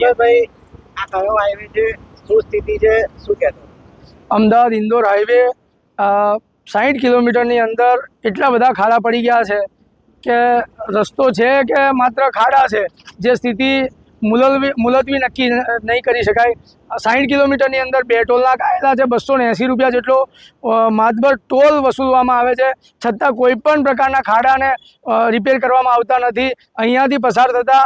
કયો હાઈવે છે? શું સ્થિતિ છે? શું કહેતો અમદાવાદ ઇન્દોર હાઈવે સાઠ કિલોમીટરની અંદર એટલા બધા ખાડા પડી ગયા છે કે રસ્તો છે કે માત્ર ખાડા છે, જે સ્થિતિ મુલતવી મુલતવી નક્કી નહીં કરી શકાય. સાઠ કિલોમીટરની અંદર બે ટોલના કાયદા છે, બસો ને એંસી રૂપિયા જેટલો માતભર ટોલ વસૂલવામાં આવે છે. છતાં કોઈ પણ પ્રકારના ખાડાને રિપેર કરવામાં આવતા નથી. અહીંયાથી પસાર થતા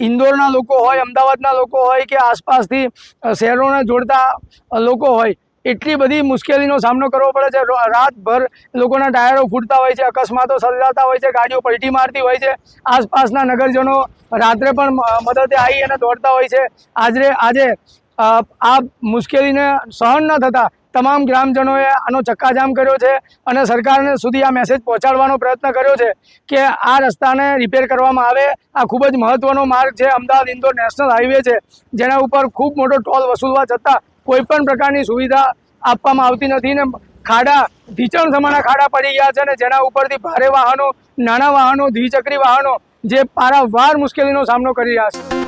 ઇન્દોરના લોકો હોય, અમદાવાદના લોકો હોય કે આસપાસથી શહેરોને જોડતા લોકો હોય, એટલી બધી મુશ્કેલીનો સામનો કરવો પડે છે. રાતભર લોકોના ટાયરો ફૂટતા હોય છે, અકસ્માતો સર્જાતા હોય છે, ગાડીઓ પલટી મારતી હોય છે. આસપાસના નગરજનો રાત્રે પણ મદદે આવી અને દોડતા હોય છે. આજે આજે આ મુશ્કેલીને સહન ન થતાં તમામ ગ્રામજનોએ આનો ચક્કાજામ કર્યો છે અને સરકારને સુધી આ મેસેજ પહોંચાડવાનો પ્રયત્ન કર્યો છે કે આ રસ્તાને રિપેર કરવામાં આવે. આ ખૂબ જ મહત્વનો માર્ગ છે અમદાવાદ ઇન્દોર નેશનલ હાઈવે છે, જેના ઉપર ખૂબ મોટો ટોલ વસૂલવા છતાં કોઈ પણ પ્રકારની સુવિધા આપવામાં આવતી નથી ને ખાડા ઢીચણ સમાના ખાડા પડી ગયા છે અને જેના ઉપરથી ભારે વાહનો, નાના વાહનો, દ્વિચક્રી વાહનો જે પારાવાર મુશ્કેલીનો સામનો કરી રહ્યા છે.